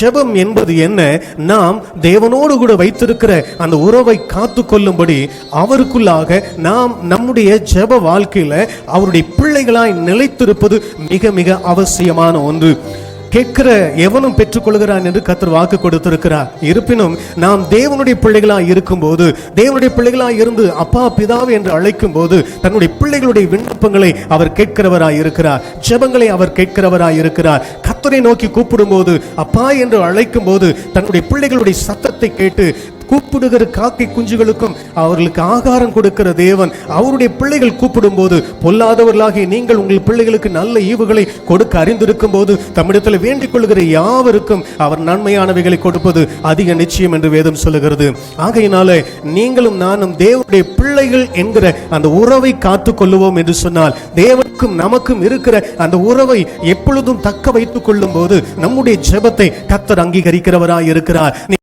ஜெபம் என்பது என்ன? நாம் தேவனோடு கூட வைத்திருக்கிற அந்த உறவை காத்து கொள்ளும்படி அவருக்குள்ளாக நாம் நம்முடைய ஜெப வாழ்க்கையில அவருடைய பிள்ளைகளாய் நிலைத்திருப்பது மிக மிக அவசியமான ஒன்று. கேட்கிற எவனும் பெற்றுக்கொள்கிறான் என்று கத்தர் வாக்கு கொடுத்திருக்கிறார். இருப்பினும் நாம் தேவனுடைய பிள்ளைகளாய் இருக்கும்போது தேவனுடைய பிள்ளைகளாய் இருந்து அப்பா பிதாவே என்று அழைக்கும் போது தன்னுடைய பிள்ளைகளுடைய விண்ணப்பங்களை அவர் கேட்கிறவராய் இருக்கிறார். ஜெபங்களை அவர் கேட்கிறவராய் இருக்கிறார். கத்தரை நோக்கி கூப்பிடும்போது அப்பா என்று அழைக்கும் போது தன்னுடைய பிள்ளைகளுடைய சத்தத்தை கேட்டு கூப்பிடுகிற காக்கை குஞ்சுகளுக்கும் அவர்களுக்கு ஆகாரம் கொடுக்கிற தேவன் அவருடைய பிள்ளைகள் கூப்பிடும் போது பொல்லாதவர்களாகிய நீங்கள் உங்கள் பிள்ளைகளுக்கு நல்ல ஈவுகளை கொடுக்க அறிந்திருக்கும் போது தம்மிடத்தில் வேண்டிக் கொள்கிற யாவருக்கும் அவர் நன்மையானவைகளை கொடுப்பது அதிக நிச்சயம் என்று வேதம் சொல்லுகிறது. ஆகையினால நீங்களும் நானும் தேவனுடைய பிள்ளைகள் என்கிற அந்த உறவை காத்து கொள்ளுவோம் என்று சொன்னால் தேவனுக்கும் நமக்கும் இருக்கிற அந்த உறவை எப்பொழுதும் தக்க வைத்துக் கொள்ளும் போது நம்முடைய ஜெபத்தை கத்தர் அங்கீகரிக்கிறவராய் இருக்கிறார்